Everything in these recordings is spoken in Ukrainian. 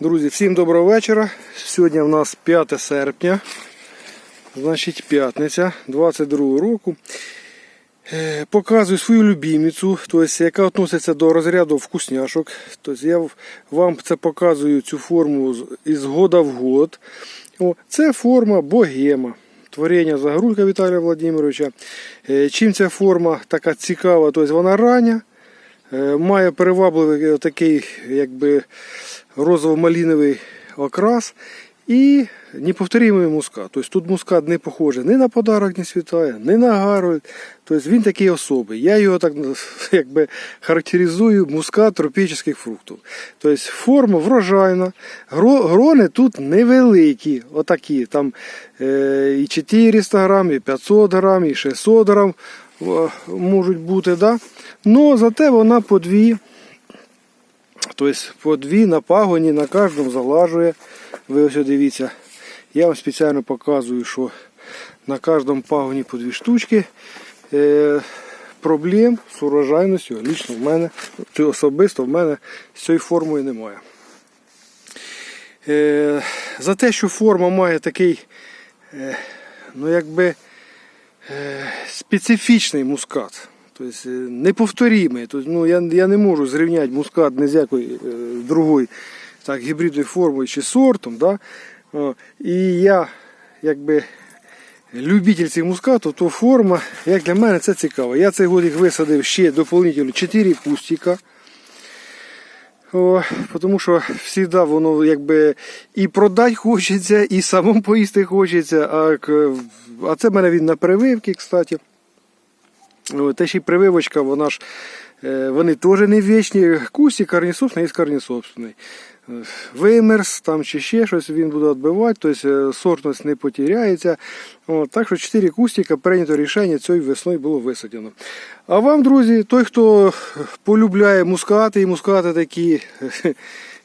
Друзі, всім доброго вечора. Сьогодні у нас 5 серпня, значить п'ятниця 22 року. Е, Показую свою любіміцю, тобто, яка відноситься до розряду вкусняшок. Тобто, я вам це показую цю форму із года в год. О, це форма богема. Творення Загорулька Віталія Владимировича. Е, Чим ця форма така цікава, тобто вона рання, має привабливий такий якби розово-маліновий окрас і неповторимий мускат. Тобто тут мускат не похожий ні на подарок не світає, ні на гарольд. Тобто він такий особий. Я його так якби характеризую мускат тропічних фруктів. Тобто форма врожайна, грони тут невеликі, отакі, там е, і 400 грам, і 500 грам, і 600 грам е, можуть бути. Да? Но зате вона по дві. Тобто по дві на пагоні на кожному залажує. Ви ось дивіться. Я вам спеціально показую, що на кожному пагоні по дві штучки. Е, проблем з урожайністю лічно в мене, особисто в мене з цією формою немає. Е, за те, що форма має такий, е, ну якби е, специфічний мускат. Тобто е, неповторимий. Тобто, ну, я, я не можу зрівняти мускат ні з якою е, другою так, гібридною формою чи сортом. Да? О, і я якби любитель цих мускату, то форма, як для мене, це цікаво. Я цей год висадив ще доповнительно 4 кустика. О, тому що завжди воно якби і продати хочеться, і самому поїсти хочеться. А, а це в мене він на прививки, кстати. О, Те ще й прививочка, вона ж, е, вони теж не вічні. Кусі корнісобственний, є корнісобственний. Е, Вимерз там чи ще щось він буде відбивати, тобто е, сортність не потеряється. О, так що 4 кустика прийнято рішення цією весною було висаджено. А вам, друзі, той, хто полюбляє мускати і мускати такі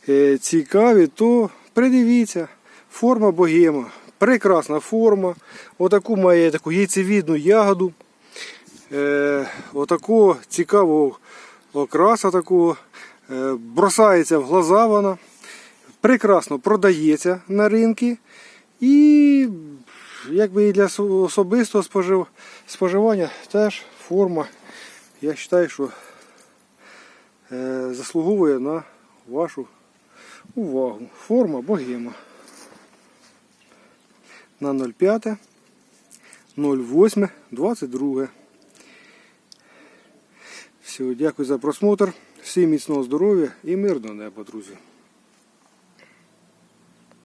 е, цікаві, то придивіться. Форма богема. Прекрасна форма. Отаку має таку яйцевідну ягоду. Е, отакого цікавого окраса такого. Е, бросається в глаза вона. Прекрасно продається на ринки. І якби і для особистого спожив- споживання теж форма. Я вважаю, що е, заслуговує на вашу увагу. Форма богема. На 05, 08, 22. Все, дякую за просмотр. Всім міцного здоров'я і мирного неба, друзі.